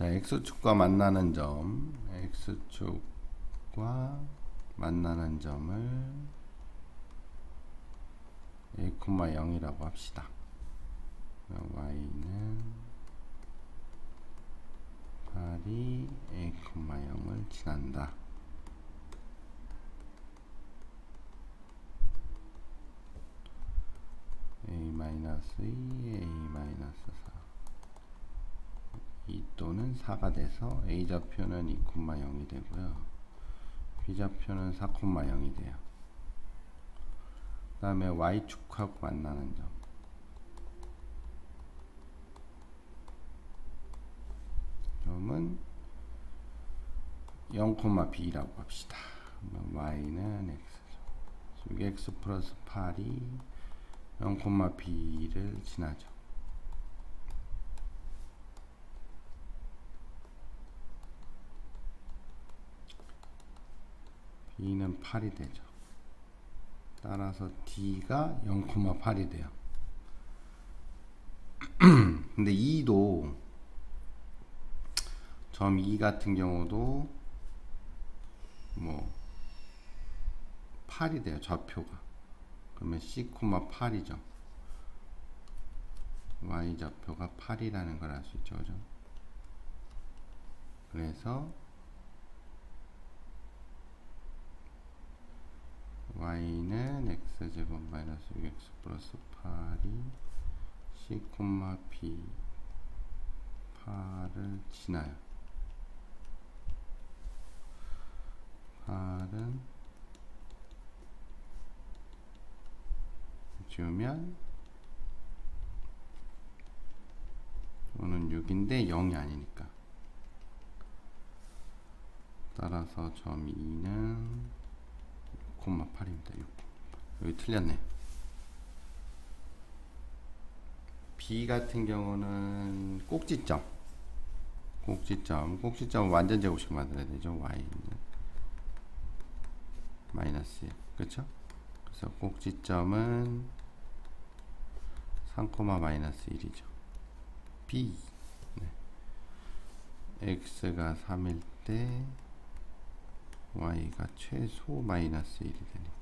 자, x축과 만나는 점, x축과 만나는 점을 1,0이라고 합시다. y는 8이 1,0을 지난다. a-2, a-4 또는 4가 돼서 a 좌표는 2,0이 되고요. b 좌표는 4,0이 돼요. 그 다음에 y축하고 만나는 점. 점은 0,b라고 합시다. y는 x죠. 6x 플러스 8이 0,b를 지나죠. B는 8이 되죠. 따라서 d가 0,8이 돼요. 근데 2도 점 2 같은 경우도 뭐 8이 돼요. 좌표가. 그러면 c, 8이죠. y 좌표가 8이라는 걸 알 수 있죠. 그죠? 그래서 y는 x제곱 마이너스 6x 플러스 8이 c, b 8을 지나요. 8은 지우면 또는 6인데 0이 아니니까 따라서 점 2는 6,8입니다. 6. 여기 틀렸네. B 같은 경우는 꼭지점. 꼭지점. 꼭지점 완전 제곱식 만들어야 되죠. Y는 마이너스 1. 그렇죠? 그래서 꼭지점은 3, 마이너스 1이죠. B. 네. X가 3일 때 y가 최소 마이너스 1이 되니까?